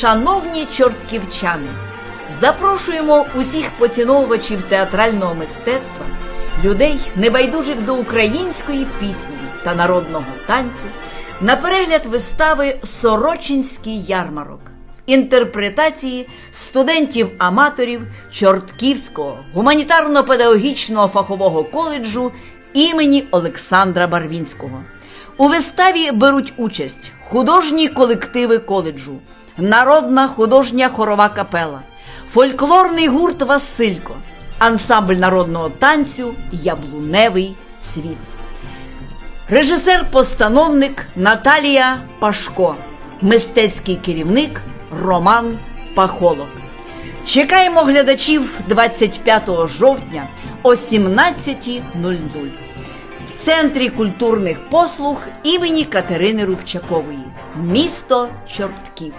Шановні чортківчани, запрошуємо усіх поціновувачів театрального мистецтва, людей, небайдужих до української пісні та народного танцю, на перегляд вистави Сорочинський ярмарок в інтерпретації студентів-аматорів Чортківського гуманітарно-педагогічного фахового коледжу імені Олександра Барвінського. У виставі беруть участь художні колективи коледжу, народна художня хорова капела, фольклорний гурт Василько, ансамбль народного танцю Яблуневий цвіт. Режисер-постановник Наталія Пашко, мистецький керівник Роман Пахолок. Чекаємо глядачів 25 жовтня о 17.00 в Центрі культурних послуг імені Катерини Рубчакової, місто Чортків.